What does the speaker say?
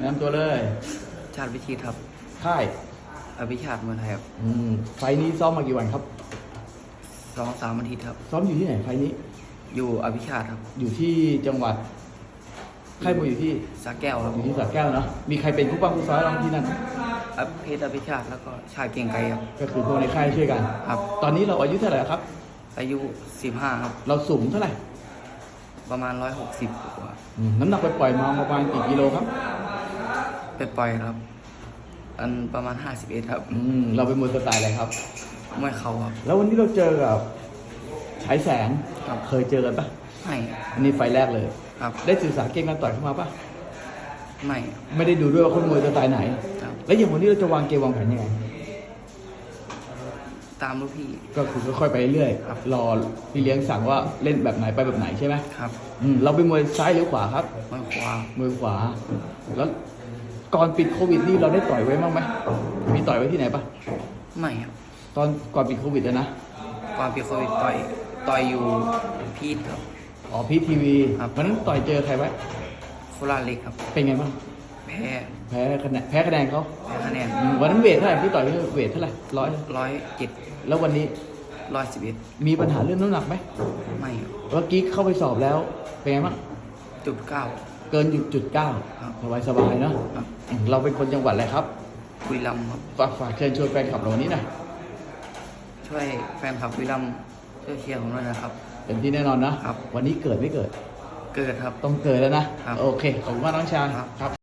แนะนำตัวเลย ชาติวิธีครับค่าย อภิชาติเมืองไทยครับอืม ไฟล์นี้ซ้อมมากี่วันครับ สองสามอาทิตย์ครับ ซ้อมอยู่ที่ไหนไฟล์นี้ อยู่อภิชาติครับ อยู่ที่จังหวัด ค่ายมวยอยู่ที่ สาแก้วครับอยู่ที่สระแก้วเนาะ มีใครเป็นผู้ป้องผู้ซ้อยรองที่นั่นอเพชรอภิชาติแล้วก็ชายเก่งไกรครับ ก็คือพวกในค่ายช่วยกัน ครับ ตอนนี้เราอายุเท่าไหร่ครับ อายุสิบห้าครับ เราสูงเท่าไหร่ ประมาณร้อยหกสิบกว่าอืมน้ำหนักไปปล่อยๆมาประมาณกี่กิโลครับ ไปปล่อยครับ อันประมาณห้าสิบเอ็ดครับอืมเราเป็นมวยสไตล์อะไรครับ ไม่เขาครับ แล้ววันนี้เราเจอกับฉายแสงครับ เคยเจอกันปะไม่อันนี้ไฟล์แรกเลย ครับได้ศึกษาเกมการต่อยเข้ามาปะไม่ไม่ได้ดูด้วยว่าคนมวยสไตล์ไหน ครับ แล้วอย่างวันนี้เราจะวางเกมวางแผนยังไง ตามลูกพี่ ก็คือค่อยๆไปเรื่อยครับ รอพี่เลี้ยงสั่งว่าเล่นแบบไหนไปแบบไหนใช่ไหมครับอืมเราเป็นมวยซ้ายหรือขวาครับมือขวามือขวา แล้ว ก่อนปิดโควิดนี่เราได้ต่อยไว้บ้างไหมมีต่อยไว้ที่ไหนปะไม่ครับตอนก่อนปิดโควิดอะนะความปีโควิดต่อยต่อยอยู่พีทครับ อ๋อพีทีวีครับ วันนั้นต่อยเจอใครไว้โคราชเล็กครับ เป็นไงบ้างแพ้แพ้คะแนนแพ้คะแนนเขาแพ้คะแนนอืมวันนั้นเวทเท่าไหร่พี่ต่อยเวทเท่าไหร่ร้อยร้อยเจ็ดแล้ววันนี้ร้อยสิบเอ็ดมีปัญหาเรื่องน้ำหนักไหมไม่ครับเมื่อกี้เข้าไปสอบแล้วเป็นไงบ้างจุดเก้า เกินจุดจุดเก้าครับสบายสบายๆเนาะครับอืมเราเป็นคนจังหวัดอะไรครับบุรีรัมย์ครับฝากฝากเชิญชวนแฟนคลับเราวันนี้หน่อยช่วยแฟนคลับบุรีรัมย์ช่วยเชียร์ผมด้วยนะครับเต็มที่แน่นอนนะครับ วันนี้เกิดไม่เกิด เกิดครับ ต้องเกิดแล้วนะครับโอเค ขอบคุณมากน้องชายครับครับ